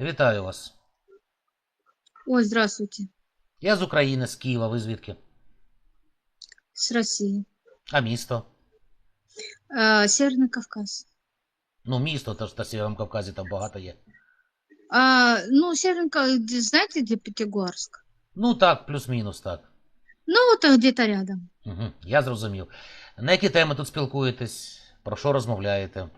Вітаю вас. Ой, здравствуйте. Я з України, з Києва, ви звідки? С России. А місто? А, Северный Кавказ. Ну, місто, то ж на Сєвєрному Кавказі там багато є. А, ну, Северный Кавказ, знаете, где Пятигорск? Ну так, плюс-мінус так. Ну, вот а где-то рядом. Угу, я зрозумів. На які теми тут спілкуєтесь? Про що розмовляєте?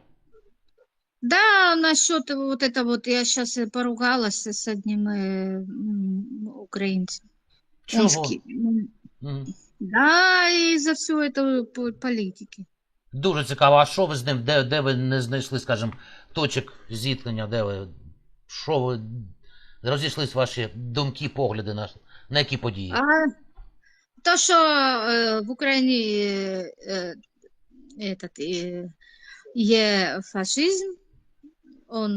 Да, насчет вот это вот, я сейчас поругалась с одним э, м, украинцем. Он с Чого? Ки- м, Мгм. Да, из-за всего этого по- политики. Дуже цікаво, а що ви з ним, де, де ви не знайшли, скажімо, точок зіткнення, де ви, що ви, розійшлись ваші думки, погляди на, на які події? А то, что э, в Украине э, э, этот э, е фашизм, он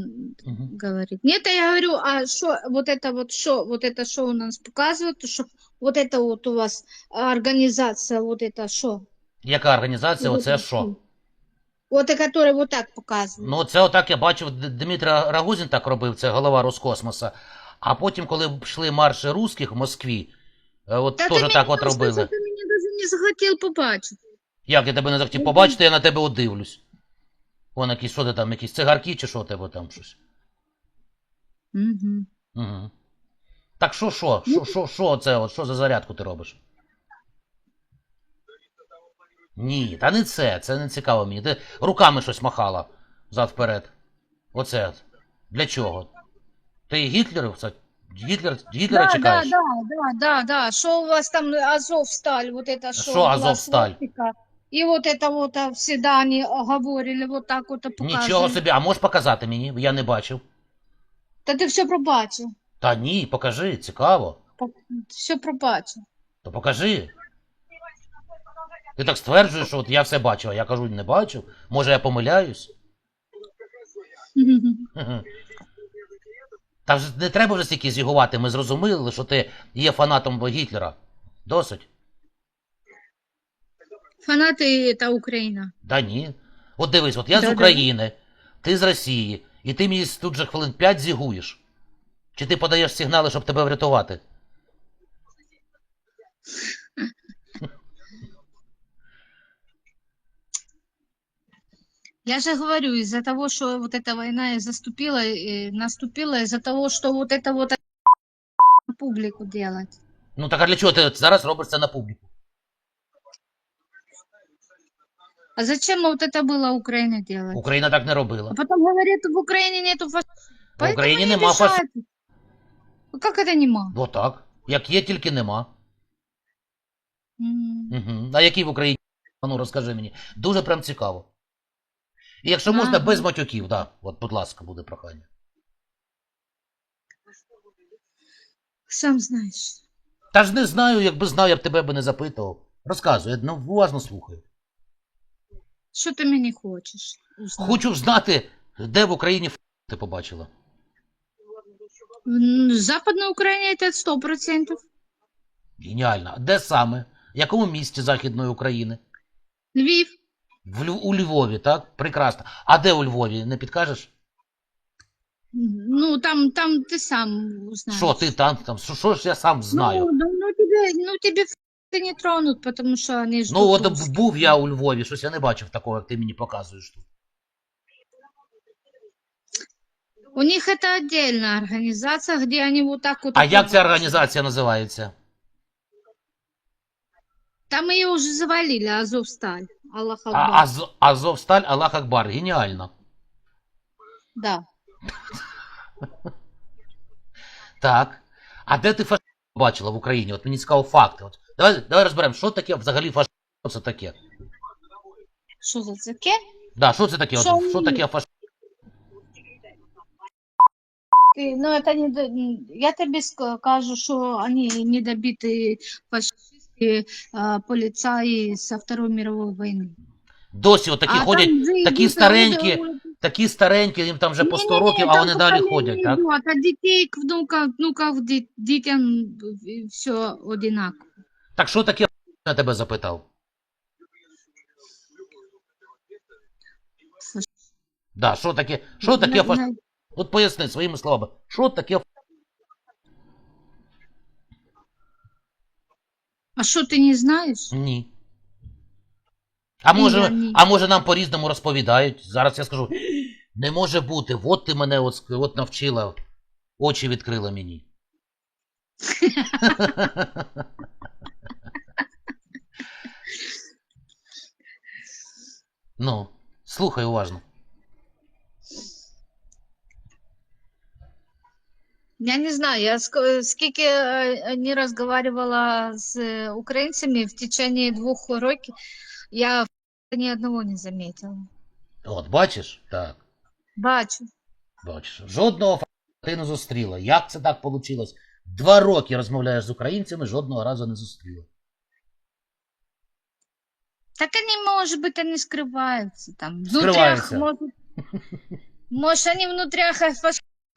Мгм. говорит. Нет, а я говорю, а что вот это вот что, вот это что у нас показывают, то что вот это вот у вас организация, вот это что? Яка організація, оце що? Вот, и которая вот так показывает. Ну, це отак я бачив, Д- Дмитро Рагузін так робив, це голова Роскосмоса. А потім, коли йшли марші русських в Москві, е, от Та теж ти так мені от просто, робили. що Ти мені навіть не захотів побачити. Як я тебе не захотів побачити, я на тебе одивлюсь. Вон якісь, що ти там, якісь цигарки чи що тебе там щось. Угу. Угу. Так що, що? Що, що, що це, от, що за зарядку ти робиш? Ні, та не це, це не цікаво мені. Ти руками щось махала зад вперед. Оце. от. Для чого? Ти Гітлер? Це, Гітлер, Гітлера Да, да, чекаєш? да, да, да, да. Что у вас там Азовсталь, вот это что? Что Азовсталь? И вот это вот всегда они говорили, вот так вот а, показывали. Нічого собі, а можеш показати мені? Я не бачив. Та ти все пробачив. Та ні, покажи, цікаво. Все пробачив. То покажи. Ти так стверджуєш, що от я все бачив, а я кажу, не бачив. Може я помиляюсь? Та ж не треба вже стільки зігувати, ми зрозуміли, що ти є фанатом Гітлера. Досить. Фанати та Україна. Да ні. От дивись, от я з Да-да. України, ти з Росії, і ти мені тут же хвилин 5 зігуєш. Чи ти подаєш сигнали, щоб тебе врятувати? Я же говорю, из-за того, что вот эта война и заступила, и наступила, из-за того, что вот это вот публику делать. Ну так а для чого ти зараз робиш це на публіку? А зачем вот это было Украине делать? Україна так не робила. А потом говорят, в Украине нету фаш... В Поэтому Україні и нема обижают. фашизму. Ну, Как это нема? Бо так. Як є, тільки нема. М. Угу. А який в Україні? А Ну розкажи мені. Дуже прям цікаво. І якщо можна, Ага. без матюків, да. От, будь ласка, буде прохання. Сам знаешь. Та ж не знаю, якби знав, я б тебе би не запитував. Розказуй, я ну, уважно слухаю. Что ты меня хочешь узнать? Хочу знати, де в Україні ф- ти побачила. В Западной Украине это сто процентов. Геніально. А Де саме? В якому місті Західної України? Львив. В Льв- у Львові, так? Прекрасно. А де у Львові? Не підкажеш? Ну, там, там ты сам узнаешь. Що ти там? там? Що, що ж я сам знаю? Ну, ну, ну, тебе, ну, тебе f- не тронут, потому что они ждут Ну, от був я у Львові, щось я не бачив такого, як ти мені показуєш тут. У них это отдельная организация, где они вот так вот... А як ця організація називається? Там ее уже завалили, Азовсталь. Аллах А, Акбар. Аз, Азовсталь Аллах Акбар. Геніально. Да. Так. А де ти фашизм бачила в Україні? От мені цікаво факти. От, давай, давай розберемо, що таке взагалі фашизм? Що це таке? Что за таке? Да, що це таке? Що От, що ні? таке фашизм? Ты- Ну, это не... до- м, Я тебе скажу, что они недобитые фашисты, а, полицаи со Второй мировой войны. Досі отакі А ходять, там же такі идут, старенькі, а, вот- такі старенькі, їм там вже по 100 Не-не-не, років, а там вони далі поколение ходять, так? идет, А детей к внукам, внукам, ди- детям все одинаково. Так що таке я тебе запитав? Да, що таке, що таке На- фашизм? на- От поясни своїми словами, що таке А что, ты не знаешь? ні. А може, я ні. а може нам по-різному розповідають? Зараз я скажу, не може бути, от ти мене от, от навчила, очі відкрила мені. ну, слухай уважно. Я не знаю, я скільки е, не разговаривала з е, українцями в течение двух років, я ни одного не заметила. От, бачиш? Так. Бачу. Бачиш, жодного ти не зустріла. Як це так вийшло? Два роки розмовляєш з українцями, жодного разу не зустріла. Так они, может быть, они скрываются там. Скрываются. Внутрях, может, может, они внутрях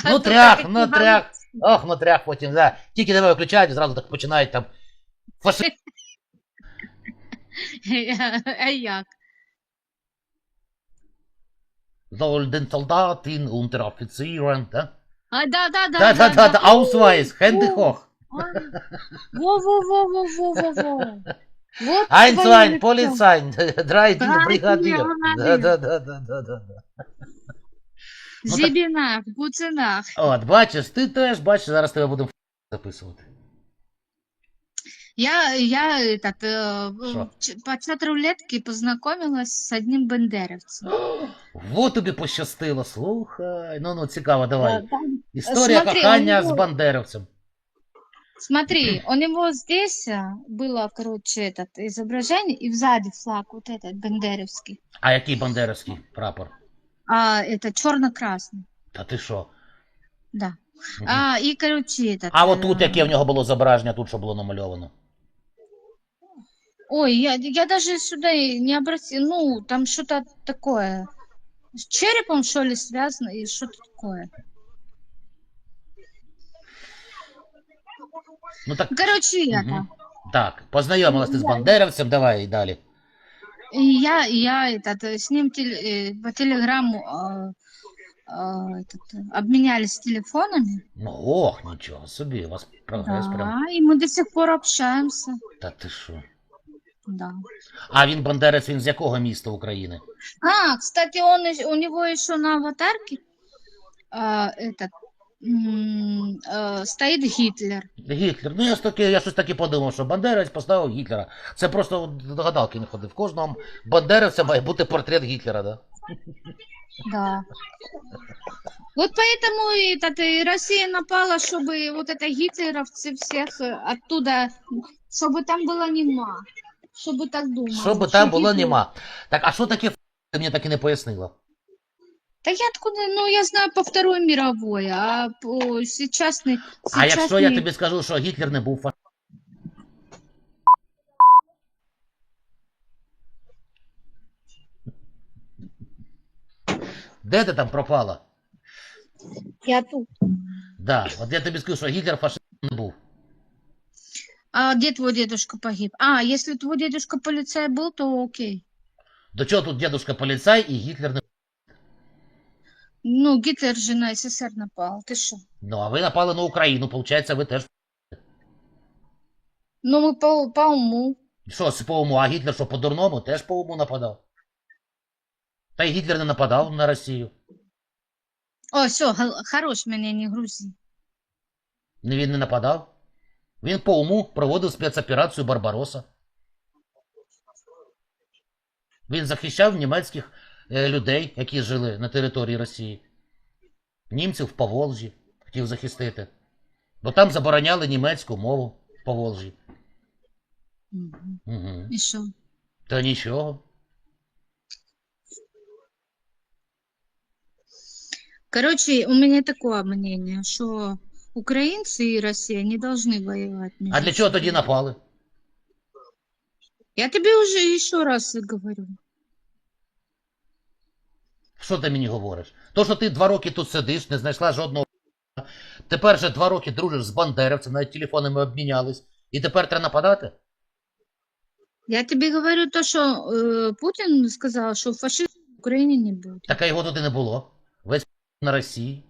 Внутрях, внутрях. Ох, внутрях потім, да. Тільки тебе виключають, зразу так починають там. Фаши... А як? Soldatin, Unteroffizieren, да? А, да, да, да. Да, да, да, да, Ausweis, Hände О, hoch. Во, во, во, во, во, во, во. Вот Eins, твоё zwei, лицо. Polizei, drei, Да, Brigadier. Brigadier. Да, да, да, да, да, да, да. Ну, так- Зібінах, буцинах. От, бачиш, ти теж бачиш, зараз тебе будемо записувати. Я, я этот, э, Шо? ч- по чат-рулетке познакомилась с одним бендерівцем. Вот тобі пощастило, слухай. Ну, ну, цікаво, давай. Э, там- Історія Смотри, кохання у з нього- бандеровцем. Смотри, у него здесь а, было, короче, этот изображение, и сзади флаг вот этот бендеровский. А який бандеровський прапор? А это черно-красный, Та ти що? да. Мгм. А, и, короче, этот... А от тут э, яке в нього було зображення, тут що було намальовано. Ой, я, я даже сюда и не обратила, ну, там что-то такое. С черепом, что ли, связано, и что-то такое. Ну так, Короче, это. Мгм. так, познайомилась ти з бандеровцем, давай і далі. И я, и я этот, э, с ним теле- э, по телеграмму э, э, этот, э, обменялись телефонами. Ну, ох, нічого собі, у вас прогрес прям. Да, и мы до сих пор общаемся. Та ти що? Да. А він бандерець, він з якого міста України? А, кстати, он, ещё- у него еще на аватарке а, этот м, э, стоит Гитлер. Гітлер. Ну я ж таки, я щось таки подумав, що бандерець поставив Гітлера. Це просто до гадалки не ходив. В кожного бандерівця має бути портрет Гітлера, да? Да. Вот поэтому и, этот, и Россия напала, чтобы вот это гитлеровцы всех э, оттуда, чтобы там было нема. Чтобы так думали. Що би что там було, Гитлер- нема. Так, а що таке ф***? Ти мені так і не пояснила. Да я откуда, ну я знаю по Второй мировой, а по сейчасной... А якщо я сейчасной- тобі скажу, що Гітлер не був фашистом? Де ти там пропала? Я тут. Да, от я тобі скажу, що Гітлер фашистом не був. А где твой дедушка погиб? А, если твой дедушка полицай был, то окей. До чого тут дедушка поліцай і Гітлер не Ну, Гитлер же на СССР напал, ты что? Ну, а ви напали на Україну, виходить, ви теж. Ну, мы по, по уму. Що, по уму, а Гітлер що по-дурному теж по уму нападав. Та й Гітлер не нападав на Росію. О, все, хорош, меня не грузи. Не він не нападав. Він по уму проводив спецоперацію Барбароса. Він захищав німецьких людей, які жили на території Росії. Німців в Поволжі хотів захистити. Бо там забороняли німецьку мову в Поволжі. Мгм. Угу. И что? Та нічого. Короче, у меня такое мнение, что украинцы и Россия не должны воевать. между А для чого собой. тоді напали? Я тебе уже еще раз говорю. Що ти мені говориш? То, що ти два роки тут сидиш, не знайшла жодного. Тепер же два роки дружиш з бандерівцем, навіть телефонами обмінялись, і тепер треба нападати? Я тобі говорю, то, що е, Путін сказав, що фашизм в Україні не буде. Так а його туди не було. Весь на Росії.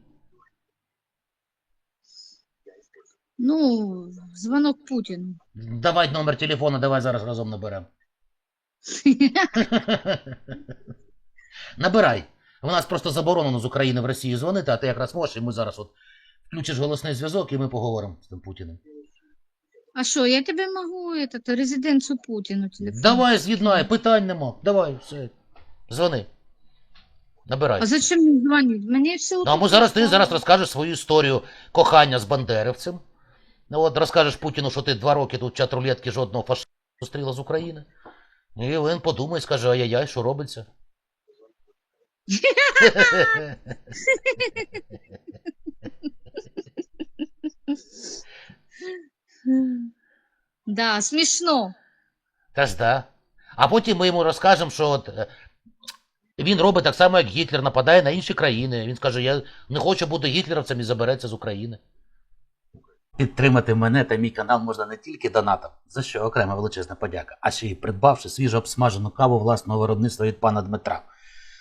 Ну, дзвонок Путіну. Давай номер телефона, давай зараз разом наберемо. Набирай. У нас просто заборонено з України в Росію дзвонити, а ти якраз можеш, і ми зараз от включиш голосний зв'язок, і ми поговоримо з тим Путіним. А что, я тебе могу этот резиденцию Путину телефон. Давай, з'єднай, питань нема. Давай, все. Дзвони. Набирай. А зачем мне звонить? Мне все Ну, а ми зараз ти зараз розкажеш свою історію кохання з бандерівцем. Ну от розкажеш Путіну, що ти два роки тут чат рулетки жодного фашиста зустріла з України. І він подумає, скаже, ай-яй-яй, що робиться. Да, смешно. Та ж да. А потім ми йому розкажемо, що от, е, він робить так само, як Гітлер, нападає на інші країни. Він скаже, я не хочу бути гітлерівцем і забереться з України. Підтримати мене та мій канал можна не тільки донатом, за що окрема величезна подяка, а ще й придбавши свіжо обсмажену каву власного виробництва від пана Дмитра.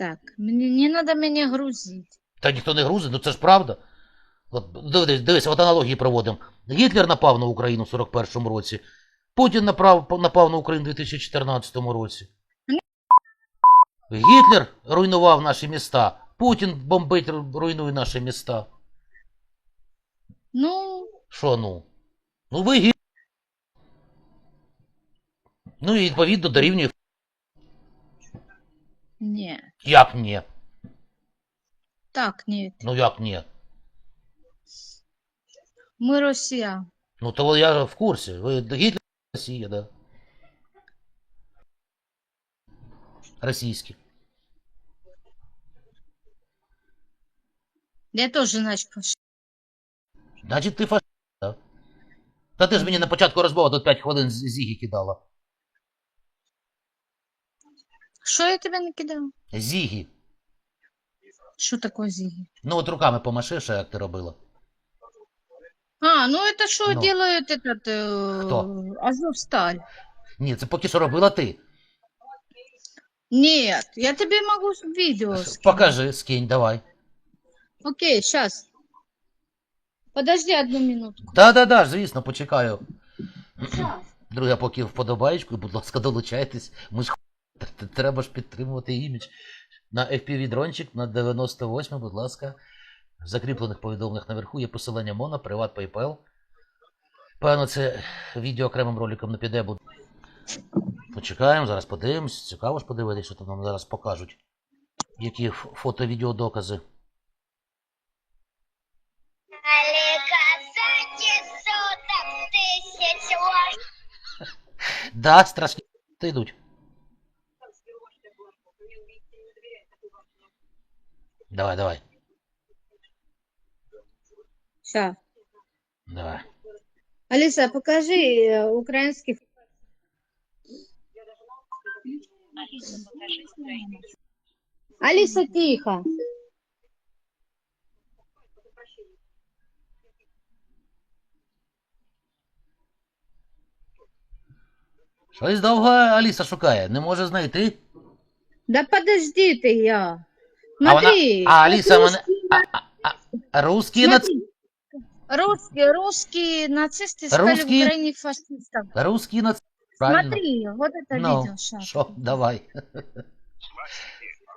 Так, мне не надо меня грузить. Та ніхто не грузить, ну це ж правда. От дивись, дивись, от аналогії проводимо. Гітлер напав на Україну в 41-му році. Путін напав, напав на Україну в 2014 році. Гітлер руйнував наші міста. Путін бомбить, руйнує наші міста. Ну, Що ну? Ну ви Гітлер. Ну і відповідно дорівнює. Не. Як ні? Так, нет. Ну як ні? Мы Россия. Ну то я в курсі. Ви Гітлер Росія, да. Російські. Я тоже, значит, пош- Значить, ти фашист, да? Та ти ж мені на початку розмови тут 5 хвилин зіги кидала. Что я тебе накидал? Зіги. Что такое зиги? Ну от руками помаши, що як ти робила. А, ну это что Ну. делает этот э, Кто? Азовсталь? Ні, це поки що робила ти. Нет, я тебе могу с- видео скинуть. Покажи, скинь, давай. Окей, сейчас. Подожди одну минутку. Да-да-да, звісно, почекаю. Щас. Друге, поки вподобаєчку, будь ласка, долучайтесь. Ми ж х- т- треба ж підтримувати імідж. На FPV дрончик на 98, будь ласка. В закріплених повідомленнях наверху є посилання Мона, Приват PayPal. Певно, це відео окремим роликом не піде, бо почекаємо, зараз подивимось. Цікаво ж подивитися, що там нам зараз покажуть. Які фото-відеодокази. Лож. Да, страшні йдуть. Давай, давай, Ща. давай. Алиса, покажи э, украинский. Алиса, тихо. Щось довго Аліса шукає, не може знайти. Да подожди ты, я. А Смотри. а Алиса, вот вона- Русські нац... Смотри, Русские, русские нацисты стали Русские- в Украине фашистами. Русські нац... Правильно. Смотри, вот это Ну, видео сейчас. що, давай.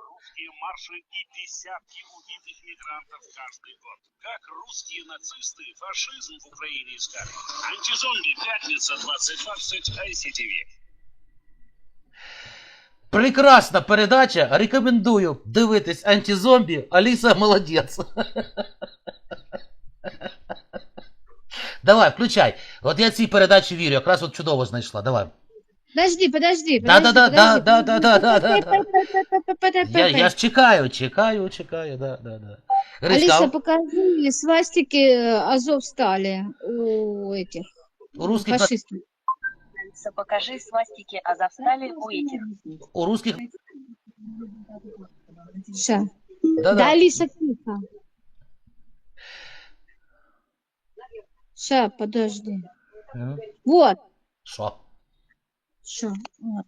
русские марши и десятки убитых мигрантов каждый год. Как русские нацисты фашизм в Украине искали. Антизомби, пятница, 2020, ICTV. Прекрасна передача. Рекомендую дивитись антизомбі. Аліса молодець. Давай, включай. От я цій передачі вірю, якраз от чудово знайшла. Давай. Подожди, подожди, Да, да, да, да, да, да, да, да, да. Я, я ж чекаю, чекаю, чекаю, да, да, да. Грицька, Алиса, покажи свастики э, Азовстали у этих у русських, на- фашистов. Алиса, покажи свастики Азовстали у этих. у русських, Ща. да, Да, да. Алиса, тихо. Ща, подожди. Мгм. Вот, Що? что, вот.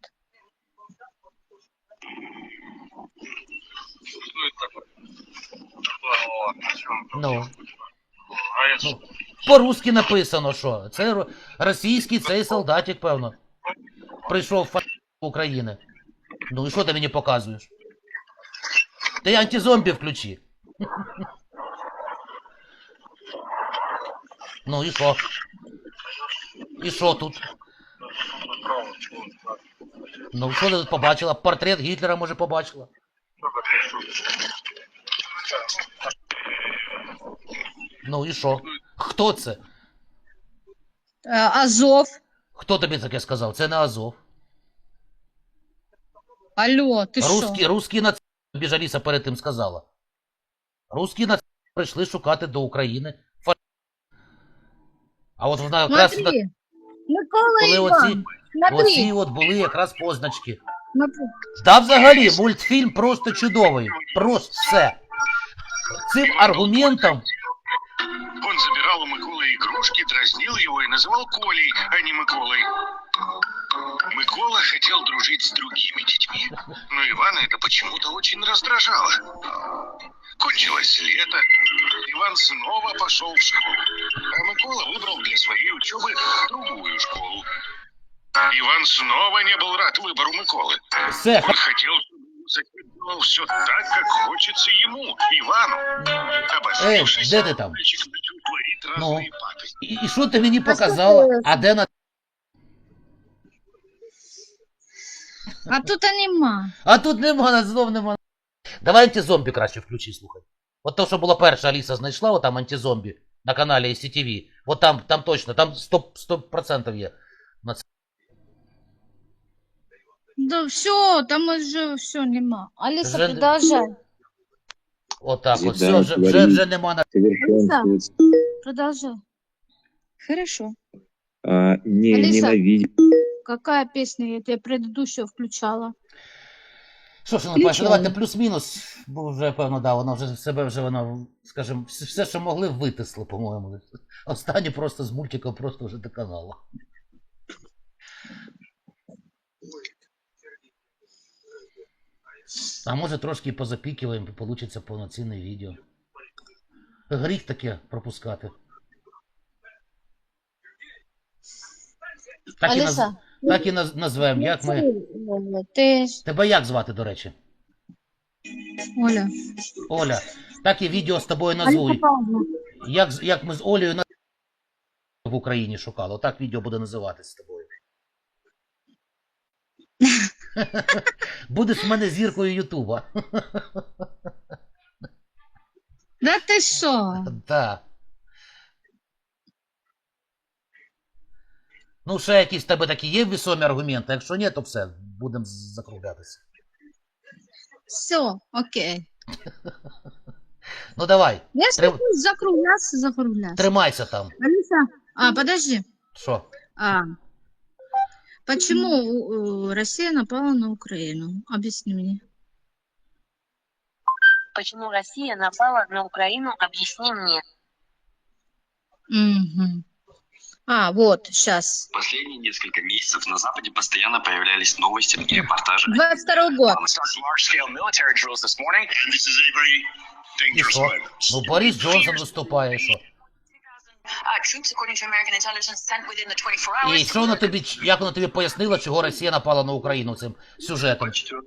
Ну. Ну. По-русски написано, що. Це російський цей солдатик, певно. Прийшов фа... України. Ну і що ти мені показуєш? Ти антизомбі включи. Ну і що? І що тут? Ну, що ти тут побачила? Портрет Гітлера, може, побачила? Ну і що? Хто це? Э, Азов. Хто тобі таке сказав? Це не Азов. Алло, ты что? Русські, русські нацисти, тобі ж Аліса перед тим сказала. Русські нацисти прийшли шукати до України. Фа... А от вона якраз на- Смотри, Микола коли оці, смотри, оці от були якраз позначки. смотри. Та взагалі мультфільм просто чудовий. Просто все. Цим аргументом Он забирал у Миколы игрушки, дразнил его и называл Колей, а не Миколой. Микола хотел дружить с другими детьми, но Ивана это почему-то очень раздражало. Кончилось лето, Иван снова пошел в школу, а Микола выбрал для своей учебы другую школу. Иван снова не был рад выбору Миколы. Он хотел, чтобы делал все так, как хочется ему, Ивану. Эй, где ты там? мальчик Ну? І, і що ти мені показала? А де на. А тут нема. А тут нема, знов нема. Давай антизомбі краще включи, слухай. От то, що було перше, Аліса знайшла, от там антизомбі на каналі SCTV. От там, там точно, там 100%, 100% є. Да все, там уже все нема. Алиса, Вже- продолжай. Отак, от, все, вже, вже, вже нема на. Продолжай. Хорошо. А, не, Алиса. ненавидит. Какая песня? Я тебе предыдущую включала. Що ж, ну, бачиш, давайте плюс-мінус, бо вже, певно, да, воно вже себе вже воно, скажімо, все- все, що могли, витисли, по-моєму. Останнє просто з мультиком просто вже до А може трошки позапікуємо, і вийде повноцінне відео. Гріх таке пропускати. Так і, наз... Алиса, так і наз... назвемо. Як ми... ты... ж- Тебе як звати, до речі? Оля. Оля, так і відео з тобою назву. Як, як ми з Олею на в Україні шукали. Отак відео буде називатись з тобою. Будеш в мене зіркою Ютуба. Да ты что? Так. Ну, ще якісь в тебе такі є весомі аргументи. Якщо ні, то все, будемо закруглятися. Все, окей. Ну давай, Я Трем- хочу закругляться, закругляться. тримайся там. Алиса, а, подожди. Що? А, почему э, Россия напала на Украину? Объясни мне. Почему Россия напала на Украину, объясни мне. Мгм. А, вот, сейчас. Последние несколько месяцев на Западе постоянно появлялись новости и репортажи. 22 год. Що? weapon. Ну, Борис Джонсон виступає, що? І що вона тобі, як вона тобі пояснила, чого Росія напала на Україну цим сюжетом? 4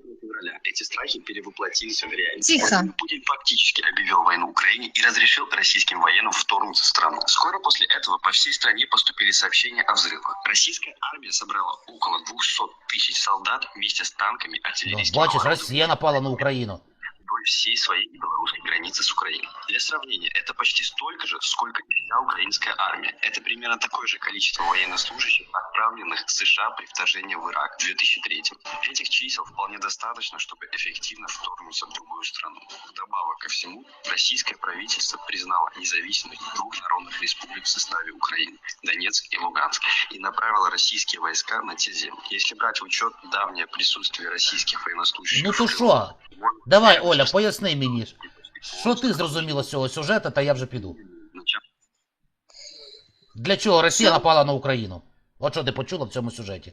февраля эти страхи перевоплотились в реальность. Тихо. Путин фактически объявил войну Украине и разрешил российским военным вторгнуться в страну. Скоро после этого по всей стране поступили сообщения о взрывах. Российская армия собрала около 200 тысяч солдат вместе с танками, Ну, артиллерийским бачиш, оборудованием. Росія напала на Україну. Вдоль всей своей белорусской границы с Украиной. Для сравнения, это почти столько же, сколько и вся украинская армия. Это примерно такое же количество военнослужащих, отправленных в США при вторжении в Ирак в 2003 Этих чисел вполне достаточно, чтобы эффективно вторгнуться в другую страну. Вдобавок ко всему, российское правительство признало независимость двух народных республик в составе Украины, Донецк и Луганск, и направило российские войска на те земли. Если брать в учет давнее присутствие российских военнослужащих... Ну в що? Давай, Оля, поясни мені, що ти зрозуміла з цього сюжету, та я вже піду. Для чого Росія напала на Україну? От що ти почула в цьому сюжеті?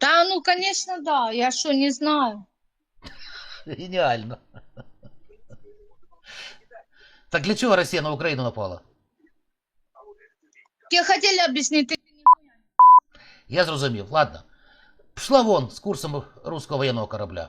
Да, ну, конечно, да. Я что, не знаю. Геніально. Так для чого Росія на Україну напала? Тебе хотели объяснить, ты Я зрозумів, ладно. Пішла вон з курсом руського воєнного корабля.